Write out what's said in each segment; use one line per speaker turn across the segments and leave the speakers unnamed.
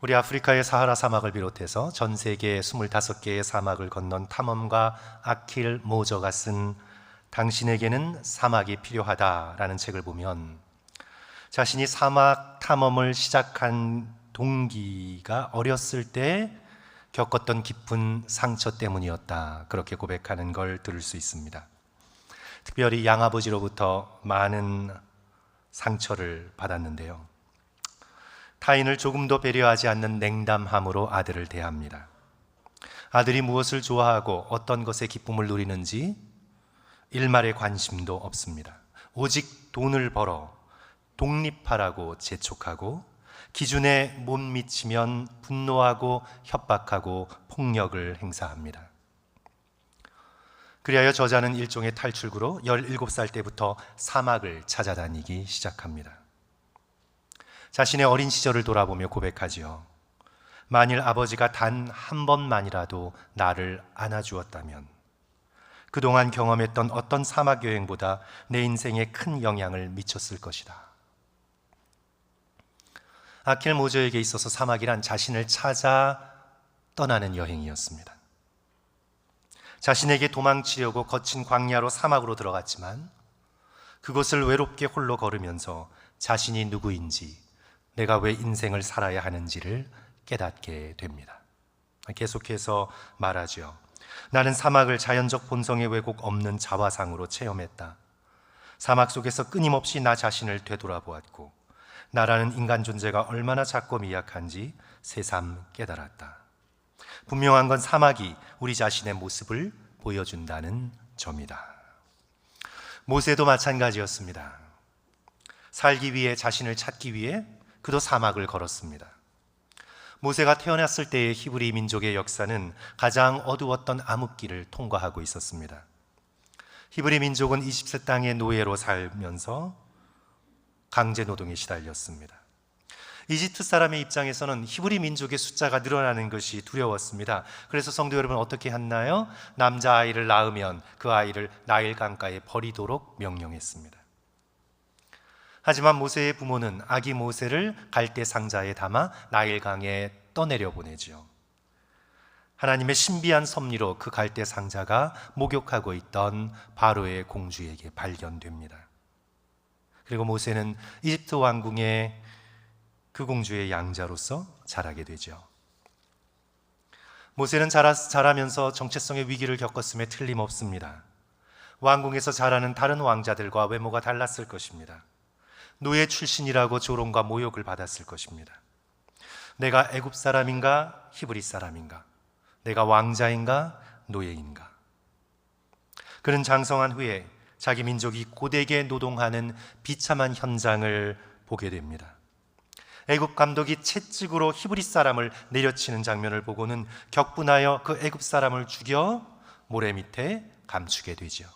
우리 아프리카의 사하라 사막을 비롯해서 전 세계 25개의 사막을 건넌 탐험가 아킬 모저가 쓴 당신에게는 사막이 필요하다라는 책을 보면 자신이 사막 탐험을 시작한 동기가 어렸을 때 겪었던 깊은 상처 때문이었다. 그렇게 고백하는 걸 들을 수 있습니다. 특별히 양아버지로부터 많은 상처를 받았는데요. 타인을 조금도 배려하지 않는 냉담함으로 아들을 대합니다. 아들이 무엇을 좋아하고 어떤 것에 기쁨을 누리는지 일말의 관심도 없습니다. 오직 돈을 벌어 독립하라고 재촉하고 기준에 못 미치면 분노하고 협박하고 폭력을 행사합니다. 그리하여 저자는 일종의 탈출구로 17살 때부터 사막을 찾아다니기 시작합니다. 자신의 어린 시절을 돌아보며 고백하지요. 만일 아버지가 단 한 번만이라도 나를 안아주었다면 그동안 경험했던 어떤 사막 여행보다 내 인생에 큰 영향을 미쳤을 것이다. 아킬 모저에게 있어서 사막이란 자신을 찾아 떠나는 여행이었습니다. 자신에게 도망치려고 거친 광야로 사막으로 들어갔지만 그곳을 외롭게 홀로 걸으면서 자신이 누구인지 내가 왜 인생을 살아야 하는지를 깨닫게 됩니다. 계속해서 말하죠. 나는 사막을 자연적 본성의 왜곡 없는 자화상으로 체험했다. 사막 속에서 끊임없이 나 자신을 되돌아보았고 나라는 인간 존재가 얼마나 작고 미약한지 새삼 깨달았다. 분명한 건 사막이 우리 자신의 모습을 보여준다는 점이다. 모세도 마찬가지였습니다. 살기 위해 자신을 찾기 위해 그도 사막을 걸었습니다. 모세가 태어났을 때의 히브리 민족의 역사는 가장 어두웠던 암흑기를 통과하고 있었습니다. 히브리 민족은 이집트 땅의 노예로 살면서 강제 노동에 시달렸습니다. 이집트 사람의 입장에서는 히브리 민족의 숫자가 늘어나는 것이 두려웠습니다. 그래서 성도 여러분 어떻게 했나요? 남자 아이를 낳으면 그 아이를 나일 강가에 버리도록 명령했습니다. 하지만 모세의 부모는 아기 모세를 갈대 상자에 담아 나일 강에 떠내려 보내지요. 하나님의 신비한 섭리로 그 갈대 상자가 목욕하고 있던 바로의 공주에게 발견됩니다. 그리고 모세는 이집트 왕궁의 그 공주의 양자로서 자라게 되죠. 모세는 자라, 자라면서 정체성의 위기를 겪었음에 틀림없습니다. 왕궁에서 자라는 다른 왕자들과 외모가 달랐을 것입니다. 노예 출신이라고 조롱과 모욕을 받았을 것입니다. 내가 애굽 사람인가 히브리 사람인가? 내가 왕자인가 노예인가? 그는 장성한 후에 자기 민족이 고되게 노동하는 비참한 현장을 보게 됩니다. 애굽 감독이 채찍으로 히브리 사람을 내려치는 장면을 보고는 격분하여 그 애굽 사람을 죽여 모래 밑에 감추게 되죠.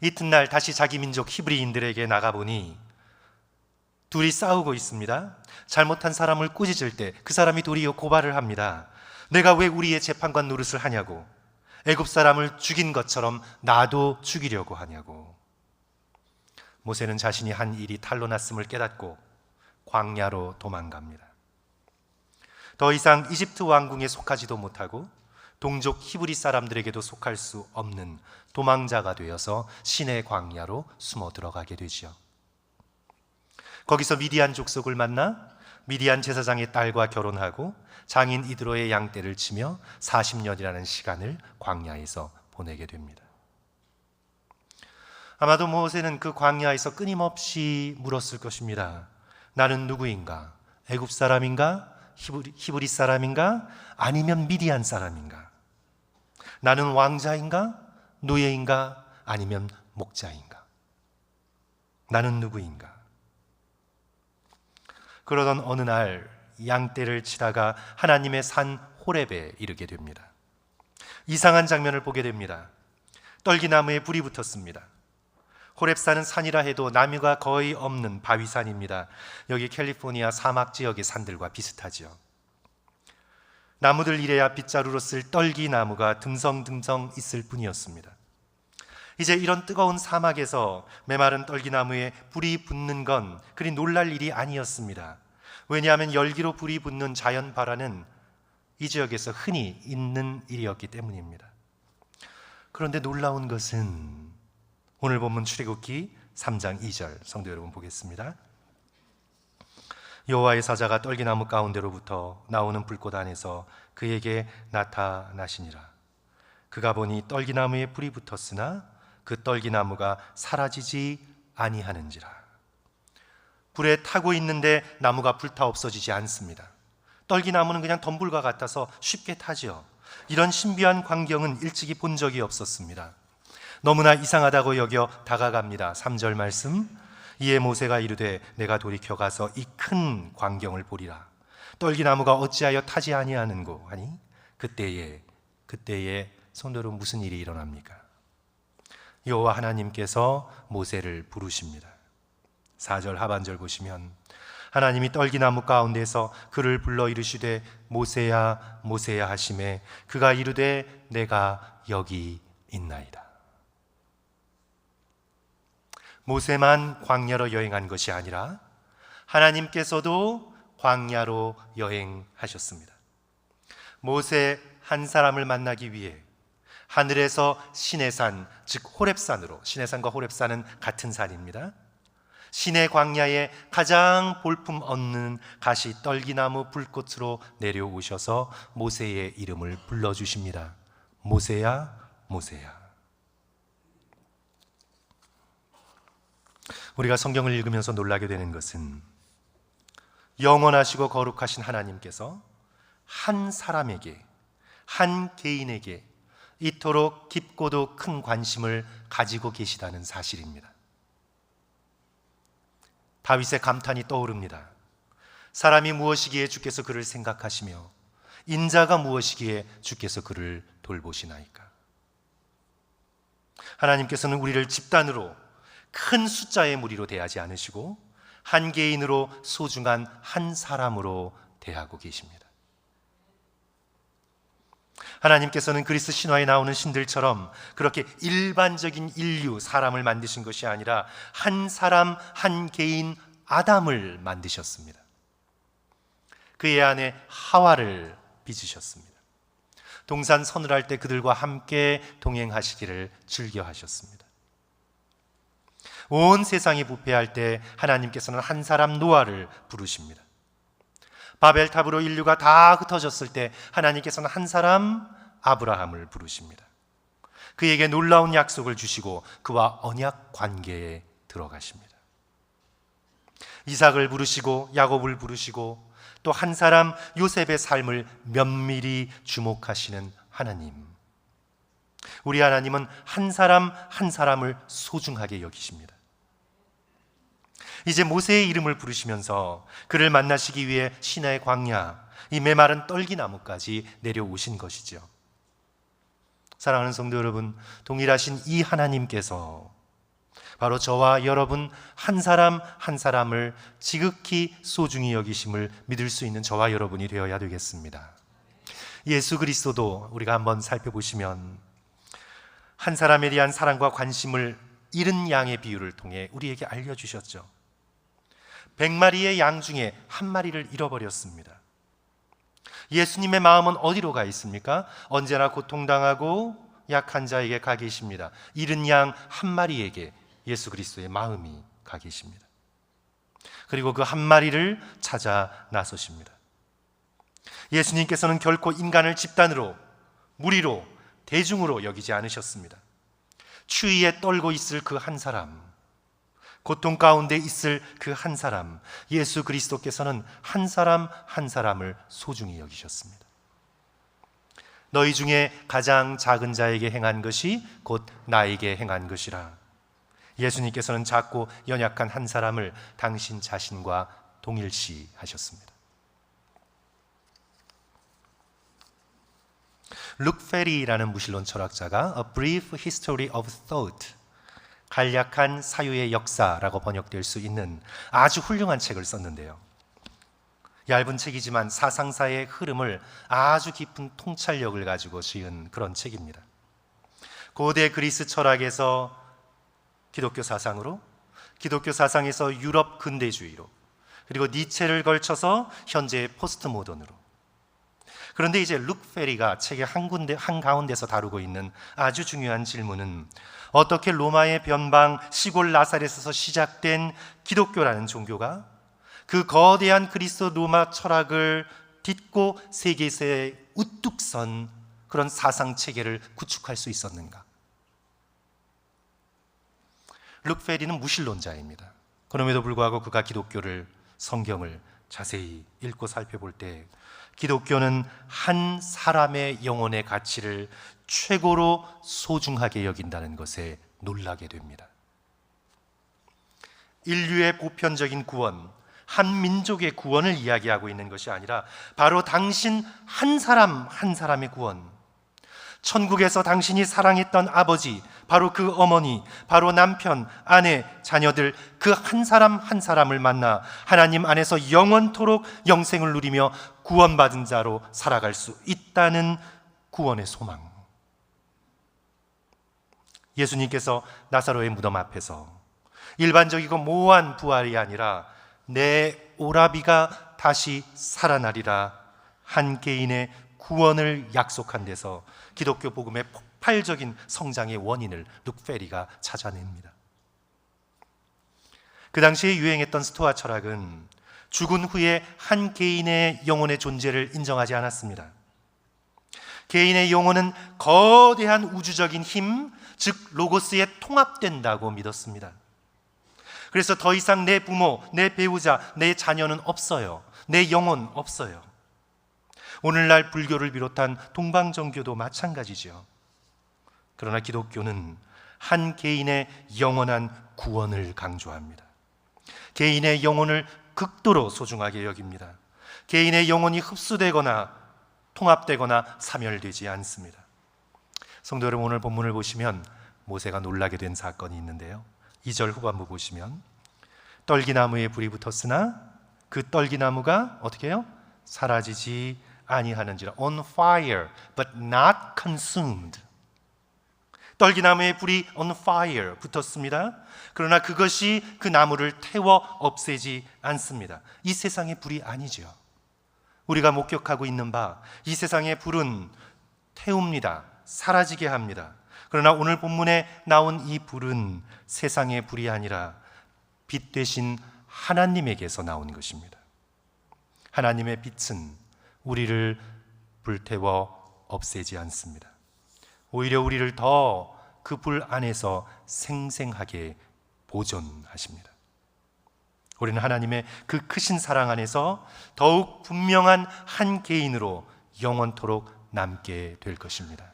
이튿날 다시 자기 민족 히브리인들에게 나가보니 둘이 싸우고 있습니다. 잘못한 사람을 꾸짖을 때 그 사람이 도리어 고발을 합니다. 내가 왜 우리의 재판관 노릇을 하냐고. 애굽 사람을 죽인 것처럼 나도 죽이려고 하냐고. 모세는 자신이 한 일이 탈로 났음을 깨닫고 광야로 도망갑니다. 더 이상 이집트 왕궁에 속하지도 못하고 동족 히브리 사람들에게도 속할 수 없는 도망자가 되어서 신의 광야로 숨어 들어가게 되지요. 거기서 미디안 족속을 만나 미디안 제사장의 딸과 결혼하고 장인 이드로의 양떼를 치며 40년이라는 시간을 광야에서 보내게 됩니다. 아마도 모세는 그 광야에서 끊임없이 물었을 것입니다. 나는 누구인가? 애굽 사람인가? 히브리, 히브리 사람인가? 아니면 미디안 사람인가? 나는 왕자인가? 노예인가? 아니면 목자인가? 나는 누구인가? 그러던 어느 날 양떼를 치다가 하나님의 산 호렙에 이르게 됩니다. 이상한 장면을 보게 됩니다. 떨기나무에 불이 붙었습니다. 호렙산은 산이라 해도 나무가 거의 없는 바위산입니다. 여기 캘리포니아 사막 지역의 산들과 비슷하지요. 나무들 이래야 빗자루로 쓸 떨기 나무가 듬성듬성 있을 뿐이었습니다. 이제 이런 뜨거운 사막에서 메마른 떨기 나무에 불이 붙는 건 그리 놀랄 일이 아니었습니다. 왜냐하면 열기로 불이 붙는 자연 발화는 이 지역에서 흔히 있는 일이었기 때문입니다. 그런데 놀라운 것은 오늘 본문 출애굽기 3장 2절 성도 여러분 보겠습니다. 여호와의 사자가 떨기나무 가운데로부터 나오는 불꽃 안에서 그에게 나타나시니라. 그가 보니 떨기나무에 불이 붙었으나 그 떨기나무가 사라지지 아니하는지라. 불에 타고 있는데 나무가 불타 없어지지 않습니다. 떨기나무는 그냥 덤불과 같아서 쉽게 타지요. 이런 신비한 광경은 일찍이 본 적이 없었습니다. 너무나 이상하다고 여겨 다가갑니다. 3절 말씀. 이에 모세가 이르되 내가 돌이켜 가서 이 큰 광경을 보리라. 떨기나무가 어찌하여 타지 아니하는고 하니 그때에 그때에 손으로 무슨 일이 일어납니까? 여호와 하나님께서 모세를 부르십니다. 4절 하반절 보시면 하나님이 떨기나무 가운데서 그를 불러 이르시되 모세야 모세야 하심에 그가 이르되 내가 여기 있나이다. 모세만 광야로 여행한 것이 아니라 하나님께서도 광야로 여행하셨습니다. 모세 한 사람을 만나기 위해 하늘에서 시내산, 즉 호렙산으로 시내산과 호렙산은 같은 산입니다. 시내 광야에 가장 볼품 없는 가시 떨기나무 불꽃으로 내려오셔서 모세의 이름을 불러 주십니다. 모세야, 모세야. 우리가 성경을 읽으면서 놀라게 되는 것은 영원하시고 거룩하신 하나님께서 한 사람에게, 한 개인에게 이토록 깊고도 큰 관심을 가지고 계시다는 사실입니다. 다윗의 감탄이 떠오릅니다. 사람이 무엇이기에 주께서 그를 생각하시며 인자가 무엇이기에 주께서 그를 돌보시나이까. 하나님께서는 우리를 집단으로 큰 숫자의 무리로 대하지 않으시고 한 개인으로 소중한 한 사람으로 대하고 계십니다. 하나님께서는 그리스 신화에 나오는 신들처럼 그렇게 일반적인 인류 사람을 만드신 것이 아니라 한 사람 한 개인 아담을 만드셨습니다. 그의 아내 하와를 빚으셨습니다. 동산 서늘할 때 그들과 함께 동행하시기를 즐겨 하셨습니다. 온 세상이 부패할 때 하나님께서는 한 사람 노아를 부르십니다. 바벨탑으로 인류가 다 흩어졌을 때 하나님께서는 한 사람 아브라함을 부르십니다. 그에게 놀라운 약속을 주시고 그와 언약 관계에 들어가십니다. 이삭을 부르시고 야곱을 부르시고 또 한 사람 요셉의 삶을 면밀히 주목하시는 하나님. 우리 하나님은 한 사람 한 사람을 소중하게 여기십니다. 이제 모세의 이름을 부르시면서 그를 만나시기 위해 시나의 광야, 이 메마른 떨기나무까지 내려오신 것이죠. 사랑하는 성도 여러분, 동일하신 이 하나님께서 바로 저와 여러분 한 사람 한 사람을 지극히 소중히 여기심을 믿을 수 있는 저와 여러분이 되어야 되겠습니다. 예수 그리스도도 우리가 한번 살펴보시면 한 사람에 대한 사랑과 관심을 잃은 양의 비유를 통해 우리에게 알려주셨죠. 백마리의 양 중에 한 마리를 잃어버렸습니다. 예수님의 마음은 어디로 가 있습니까? 언제나 고통당하고 약한 자에게 가 계십니다. 잃은 양 한 마리에게 예수 그리스도의 마음이 가 계십니다. 그리고 그 한 마리를 찾아 나서십니다. 예수님께서는 결코 인간을 집단으로, 무리로, 대중으로 여기지 않으셨습니다. 추위에 떨고 있을 그 한 사람, 고통 가운데 있을 그 한 사람, 예수 그리스도께서는 한 사람 한 사람을 소중히 여기셨습니다. 너희 중에 가장 작은 자에게 행한 것이 곧 나에게 행한 것이라. 예수님께서는 작고 연약한 한 사람을 당신 자신과 동일시 하셨습니다. 룩 페리라는 무신론 철학자가 A Brief History of Thought 간략한 사유의 역사라고 번역될 수 있는 아주 훌륭한 책을 썼는데요. 얇은 책이지만 사상사의 흐름을 아주 깊은 통찰력을 가지고 지은 그런 책입니다. 고대 그리스 철학에서 기독교 사상으로, 기독교 사상에서 유럽 근대주의로, 그리고 니체를 걸쳐서 현재의 포스트 모던으로. 그런데 이제 룩 페리가 책의 한 군데 한 가운데서 다루고 있는 아주 중요한 질문은 어떻게 로마의 변방 시골 나사렛에서 시작된 기독교라는 종교가 그 거대한 그리스도 로마 철학을 딛고 세계에서의 우뚝 선 그런 사상 체계를 구축할 수 있었는가? 룩페리는 무신론자입니다. 그럼에도 불구하고 그가 기독교를 성경을 자세히 읽고 살펴볼 때 기독교는 한 사람의 영혼의 가치를 최고로 소중하게 여긴다는 것에 놀라게 됩니다. 인류의 보편적인 구원, 한 민족의 구원을 이야기하고 있는 것이 아니라 바로 당신 한 사람 한 사람의 구원. 천국에서 당신이 사랑했던 아버지, 바로 그 어머니, 바로 남편, 아내, 자녀들 그 한 사람 한 사람을 만나 하나님 안에서 영원토록 영생을 누리며 구원받은 자로 살아갈 수 있다는 구원의 소망. 예수님께서 나사로의 무덤 앞에서 일반적이고 모호한 부활이 아니라 내 오라비가 다시 살아나리라 한 개인의 구원을 약속한 데서 기독교 복음의 폭발적인 성장의 원인을 룩페리가 찾아냅니다. 그 당시에 유행했던 스토아 철학은 죽은 후에 한 개인의 영혼의 존재를 인정하지 않았습니다. 개인의 영혼은 거대한 우주적인 힘, 즉 로고스에 통합된다고 믿었습니다. 그래서 더 이상 내 부모, 내 배우자, 내 자녀는 없어요. 내 영혼 없어요. 오늘날 불교를 비롯한 동방정교도 마찬가지죠. 그러나 기독교는 한 개인의 영원한 구원을 강조합니다. 개인의 영혼을 극도로 소중하게 여깁니다. 개인의 영혼이 흡수되거나 통합되거나 사멸되지 않습니다. 성도 여러분 오늘 본문을 보시면 모세가 놀라게 된 사건이 있는데요. 2절 후반부 보시면 떨기나무에 불이 붙었으나 그 떨기나무가 어떻게 해요? 사라지지 아니하는지라 on fire but not consumed 떨기나무에 불이 on fire 붙었습니다. 그러나 그것이 그 나무를 태워 없애지 않습니다. 이 세상의 불이 아니죠. 우리가 목격하고 있는 바 이 세상의 불은 태웁니다. 사라지게 합니다. 그러나 오늘 본문에 나온 이 불은 세상의 불이 아니라 빛 대신 하나님에게서 나온 것입니다. 하나님의 빛은 우리를 불태워 없애지 않습니다. 오히려 우리를 더 그 불 안에서 생생하게 보존하십니다. 우리는 하나님의 그 크신 사랑 안에서 더욱 분명한 한 개인으로 영원토록 남게 될 것입니다.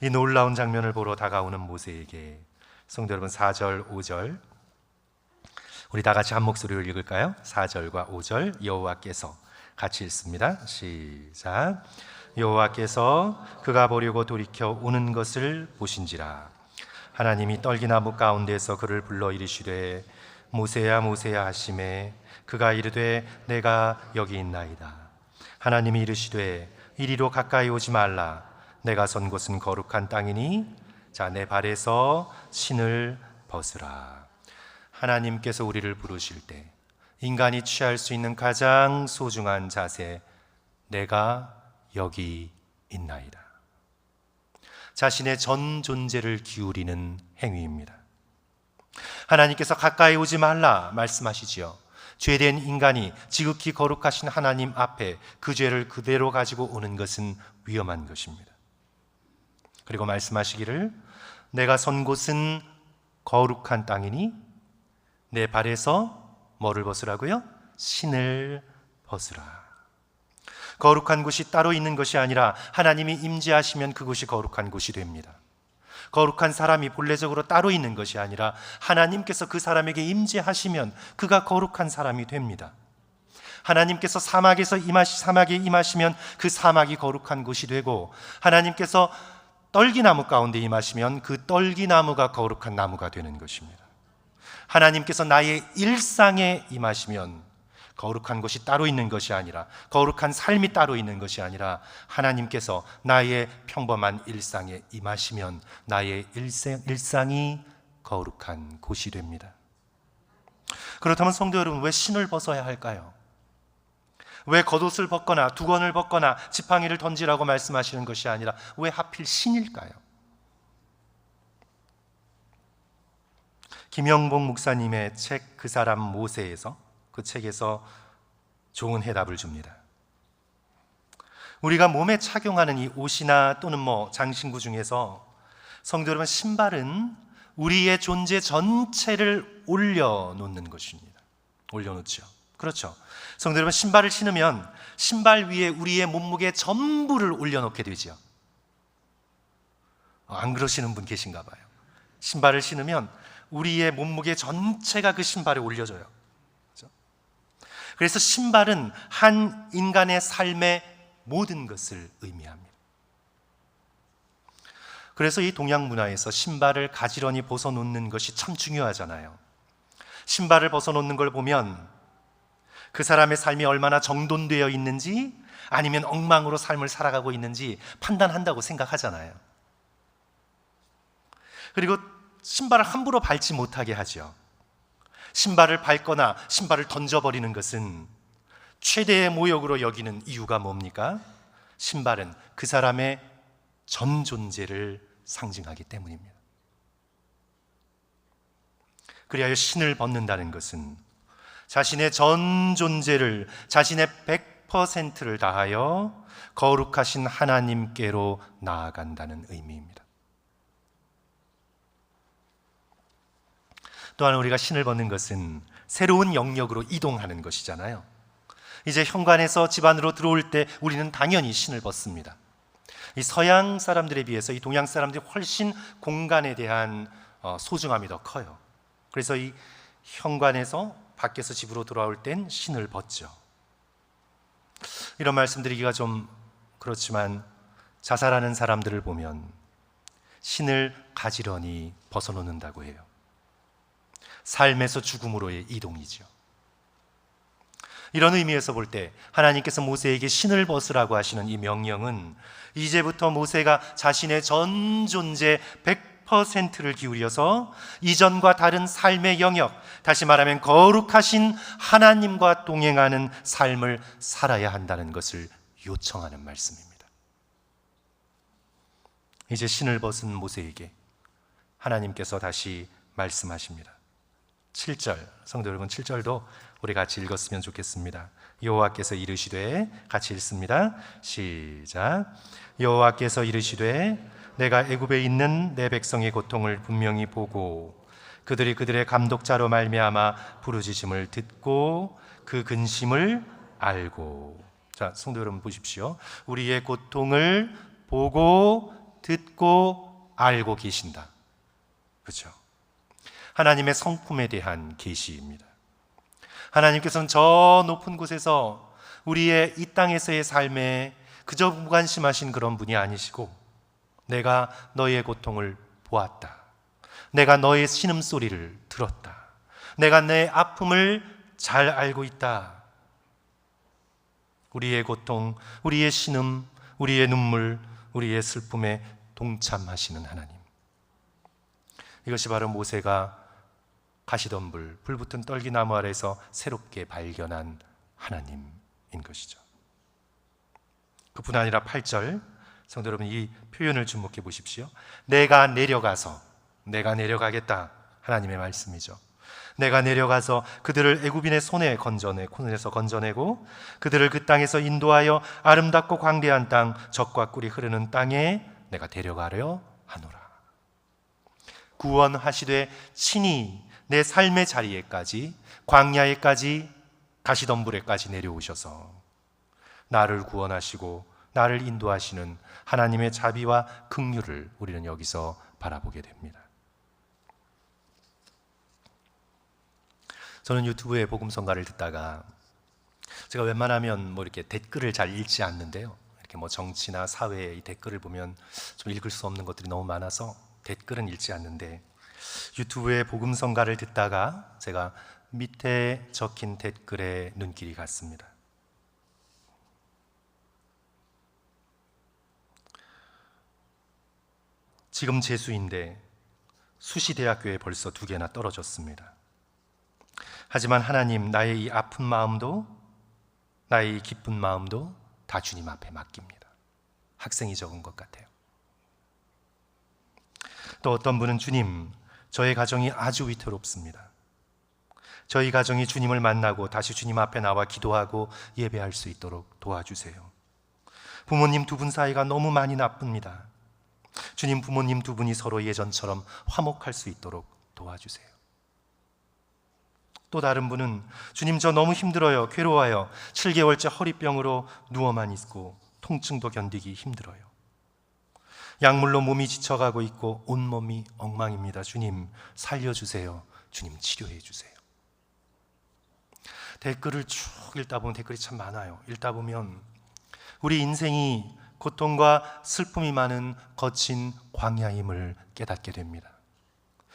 이 놀라운 장면을 보러 다가오는 모세에게 성도 여러분 4절, 5절 우리 다 같이 한 목소리로 읽을까요? 4절과 5절 여호와께서 같이 읽습니다. 시작. 여호와께서 그가 보려고 돌이켜 오는 것을 보신지라 하나님이 떨기나무 가운데서 그를 불러 이르시되 모세야 모세야 하심에 그가 이르되 내가 여기 있나이다 하나님이 이르시되 이리로 가까이 오지 말라 내가 선 곳은 거룩한 땅이니 자 내 발에서 신을 벗으라 하나님께서 우리를 부르실 때 인간이 취할 수 있는 가장 소중한 자세 내가 여기 있나이다. 자신의 전 존재를 기울이는 행위입니다. 하나님께서 가까이 오지 말라 말씀하시지요. 죄된 인간이 지극히 거룩하신 하나님 앞에 그 죄를 그대로 가지고 오는 것은 위험한 것입니다. 그리고 말씀하시기를 내가 선 곳은 거룩한 땅이니 내 발에서 뭐를 벗으라고요? 신을 벗으라. 거룩한 곳이 따로 있는 것이 아니라 하나님이 임재하시면 그곳이 거룩한 곳이 됩니다. 거룩한 사람이 본래적으로 따로 있는 것이 아니라 하나님께서 그 사람에게 임재하시면 그가 거룩한 사람이 됩니다. 하나님께서 사막에서 임하시 사막에 임하시면 그 사막이 거룩한 곳이 되고 하나님께서 떨기나무 가운데 임하시면 그 떨기나무가 거룩한 나무가 되는 것입니다. 하나님께서 나의 일상에 임하시면 거룩한 것이 따로 있는 것이 아니라 거룩한 삶이 따로 있는 것이 아니라 하나님께서 나의 평범한 일상에 임하시면 나의 일생, 일상이 거룩한 곳이 됩니다. 그렇다면 성도 여러분, 왜 신을 벗어야 할까요? 왜 겉옷을 벗거나 두건을 벗거나 지팡이를 던지라고 말씀하시는 것이 아니라 왜 하필 신일까요? 김영봉 목사님의 책 그 사람 모세에서 그 책에서 좋은 해답을 줍니다. 우리가 몸에 착용하는 이 옷이나 또는 뭐 장신구 중에서 성도 여러분 신발은 우리의 존재 전체를 올려놓는 것입니다. 올려놓죠. 그렇죠. 성도 여러분 신발을 신으면 신발 위에 우리의 몸무게 전부를 올려놓게 되죠. 어, 안 그러시는 분 계신가 봐요. 신발을 신으면 우리의 몸무게 전체가 그 신발에 올려져요. 그래서 신발은 한 인간의 삶의 모든 것을 의미합니다. 그래서 이 동양 문화에서 신발을 가지런히 벗어놓는 것이 참 중요하잖아요. 신발을 벗어놓는 걸 보면 그 사람의 삶이 얼마나 정돈되어 있는지 아니면 엉망으로 삶을 살아가고 있는지 판단한다고 생각하잖아요. 그리고 신발을 함부로 밟지 못하게 하죠. 신발을 밟거나 신발을 던져버리는 것은 최대의 모욕으로 여기는 이유가 뭡니까? 신발은 그 사람의 전 존재를 상징하기 때문입니다. 그리하여 신을 벗는다는 것은 자신의 전 존재를 자신의 100%를 다하여 거룩하신 하나님께로 나아간다는 의미입니다. 또한 우리가 신을 벗는 것은 새로운 영역으로 이동하는 것이잖아요. 이제 현관에서 집 안으로 들어올 때 우리는 당연히 신을 벗습니다. 이 서양 사람들에 비해서 이 동양 사람들이 훨씬 공간에 대한 어, 소중함이 더 커요. 그래서 이 현관에서 밖에서 집으로 돌아올 땐 신을 벗죠. 이런 말씀드리기가 좀 그렇지만 자살하는 사람들을 보면 신을 가지런히 벗어놓는다고 해요. 삶에서 죽음으로의 이동이죠. 이런 의미에서 볼 때 하나님께서 모세에게 신을 벗으라고 하시는 이 명령은 이제부터 모세가 자신의 전 존재 100%를 기울여서 이전과 다른 삶의 영역, 다시 말하면 거룩하신 하나님과 동행하는 삶을 살아야 한다는 것을 요청하는 말씀입니다. 이제 신을 벗은 모세에게 하나님께서 다시 말씀하십니다. 7절 성도 여러분 7절도 우리 같이 읽었으면 좋겠습니다. 여호와께서 이르시되 같이 읽습니다. 시작. 여호와께서 이르시되 내가 애굽에 있는 내 백성의 고통을 분명히 보고 그들이 그들의 감독자로 말미암아 부르짖음을 듣고 그 근심을 알고 자 성도 여러분 보십시오. 우리의 고통을 보고 듣고 알고 계신다. 그렇죠? 하나님의 성품에 대한 계시입니다. 하나님께서는 저 높은 곳에서 우리의 이 땅에서의 삶에 그저 무관심하신 그런 분이 아니시고 내가 너의 고통을 보았다. 내가 너의 신음소리를 들었다. 내가 내 아픔을 잘 알고 있다. 우리의 고통, 우리의 신음, 우리의 눈물, 우리의 슬픔에 동참하시는 하나님. 이것이 바로 모세가 가시덤불, 불붙은 떨기나무 아래서 새롭게 발견한 하나님인 것이죠. 그뿐 아니라 8절 성도 여러분 이 표현을 주목해 보십시오. 내가 내려가서 내가 내려가겠다 하나님의 말씀이죠. 내가 내려가서 그들을 애굽인의 손에 건져내 손에서 건져내고 그들을 그 땅에서 인도하여 아름답고 광대한 땅 적과 꿀이 흐르는 땅에 내가 데려가려 하노라. 구원하시되 친히 내 삶의 자리에까지 광야에까지 가시덤불에까지 내려오셔서 나를 구원하시고 나를 인도하시는 하나님의 자비와 긍휼을 우리는 여기서 바라보게 됩니다. 저는 유튜브에 복음성가를 듣다가 제가 웬만하면 뭐 이렇게 댓글을 잘 읽지 않는데요. 이렇게 뭐 정치나 사회의 댓글을 보면 좀 읽을 수 없는 것들이 너무 많아서 댓글은 읽지 않는데 유튜브에 복음성가를 듣다가 제가 밑에 적힌 댓글에 눈길이 갔습니다. 지금 재수인데 수시 대학교에 벌써 두 개나 떨어졌습니다. 하지만 하나님 나의 이 아픈 마음도 나의 이 기쁜 마음도 다 주님 앞에 맡깁니다. 학생이 적은 것 같아요. 또 어떤 분은 주님, 저의 가정이 아주 위태롭습니다. 저희 가정이 주님을 만나고 다시 주님 앞에 나와 기도하고 예배할 수 있도록 도와주세요. 부모님 두 분 사이가 너무 많이 나쁩니다. 주님 부모님 두 분이 서로 예전처럼 화목할 수 있도록 도와주세요. 또 다른 분은 주님 저 너무 힘들어요. 괴로워요. 7개월째 허리병으로 누워만 있고 통증도 견디기 힘들어요. 약물로 몸이 지쳐가고 있고 온몸이 엉망입니다. 주님 살려주세요. 주님 치료해 주세요. 댓글을 쭉 읽다 보면 댓글이 참 많아요. 읽다 보면 우리 인생이 고통과 슬픔이 많은 거친 광야임을 깨닫게 됩니다.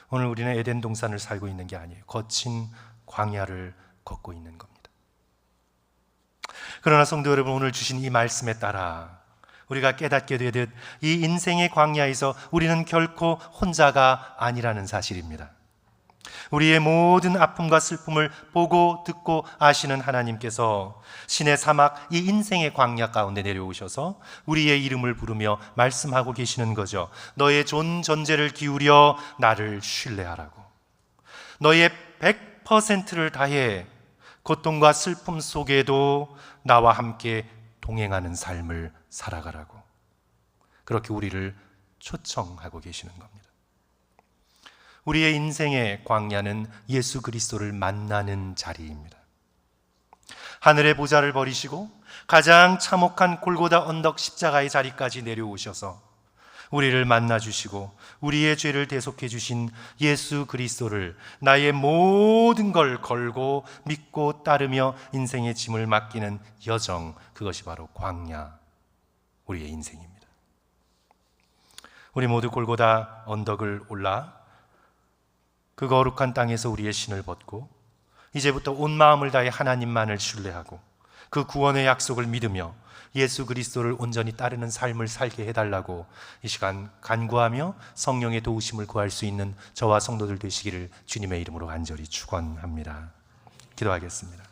오늘 우리는 에덴 동산을 살고 있는 게 아니에요. 거친 광야를 걷고 있는 겁니다. 그러나 성도 여러분 오늘 주신 이 말씀에 따라 우리가 깨닫게 되듯 이 인생의 광야에서 우리는 결코 혼자가 아니라는 사실입니다. 우리의 모든 아픔과 슬픔을 보고 듣고 아시는 하나님께서 신의 사막 이 인생의 광야 가운데 내려오셔서 우리의 이름을 부르며 말씀하고 계시는 거죠. 너의 존 전제를 기울여 나를 신뢰하라고. 너의 100%를 다해 고통과 슬픔 속에도 나와 함께 동행하는 삶을 살아가라고. 그렇게 우리를 초청하고 계시는 겁니다. 우리의 인생의 광야는 예수 그리스도를 만나는 자리입니다. 하늘의 보좌를 버리시고 가장 참혹한 골고다 언덕 십자가의 자리까지 내려오셔서 우리를 만나 주시고 우리의 죄를 대속해 주신 예수 그리스도를 나의 모든 걸 걸고 믿고 따르며 인생의 짐을 맡기는 여정 그것이 바로 광야 우리의 인생입니다. 우리 모두 골고다 언덕을 올라 그 거룩한 땅에서 우리의 신을 벗고 이제부터 온 마음을 다해 하나님만을 신뢰하고 그 구원의 약속을 믿으며 예수 그리스도를 온전히 따르는 삶을 살게 해달라고 이 시간 간구하며 성령의 도우심을 구할 수 있는 저와 성도들 되시기를 주님의 이름으로 간절히 축원합니다. 기도하겠습니다.